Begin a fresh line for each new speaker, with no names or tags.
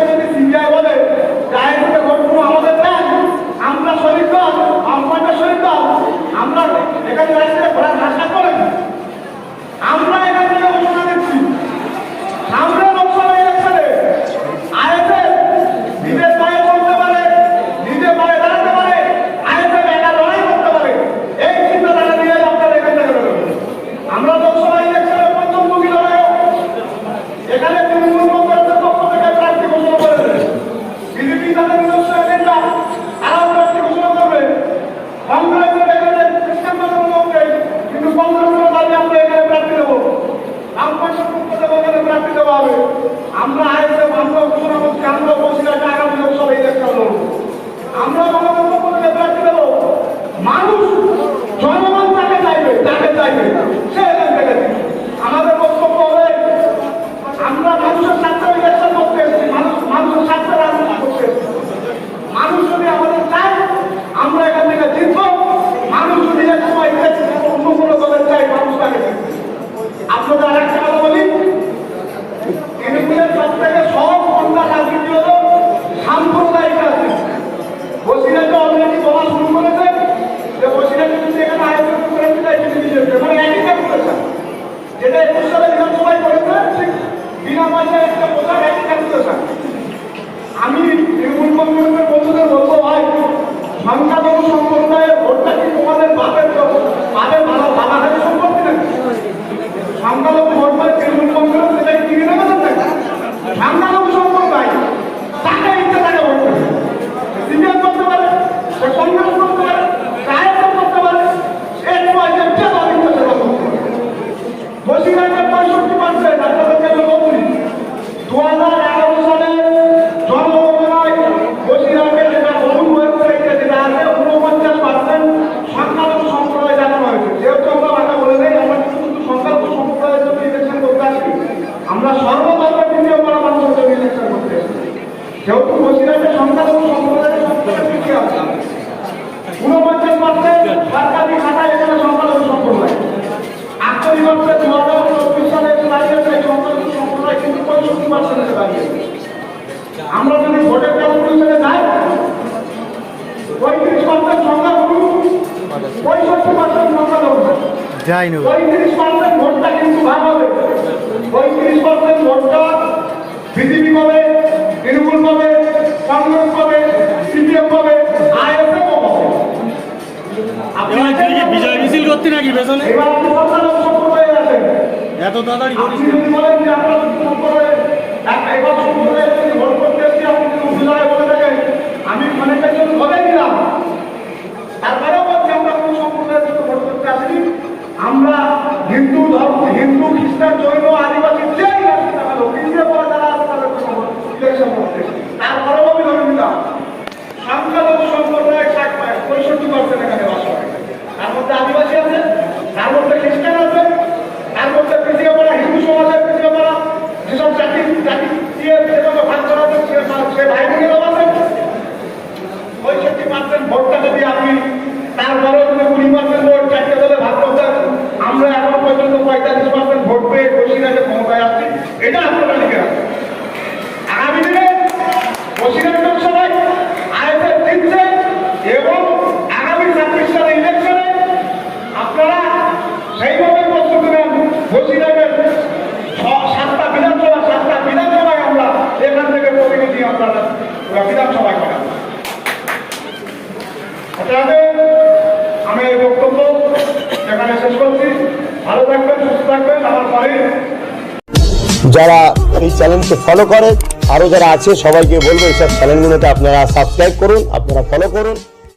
যদি সিবিআই বলে আমাদের নাই আমরা শরীর আমরা শরীর আমরা এখানে রাস্তায় ঘোরার ভাষা আমরা যদি ভোটের ক্যালকুলেশনে যাই পঁয়ত্রিশ পার্সেন্ট সংখ্যা
যাই নু
পঁয়ত্রিশ পার্সেন্ট ভোটটা কিন্তু ভাগ হবে। পঁয়ত্রিশ পার্সেন্ট ভোটটা বিজেপি পাবে পাবে কংগ্রেস পাবে সিপিএম পাবে আইএসএ পাবে। আপনি
কি বিজয় মিছিল করতে নাকি পেছনে?
এত তাড়াতাড়ি
আপনি যদি বলেন যে আপনার এক বছর ধরে ভোটটা যদি আপনি তারপরে যদি কুড়ি পার্সেন্ট চারটে দলে ভাগ করতেন আমরা এখনও পর্যন্ত পঁয়তাল্লিশ পার্সেন্ট ভোট পেয়ে খুশি রাখে ক্ষমতায় আছি। এটা
যারা এই চ্যানেলকে ফলো করে আরও যারা আছে, সবাইকে বলব এইসব চ্যানেলগুলোতে আপনারা সাবস্ক্রাইব করুন, আপনারা ফলো করুন।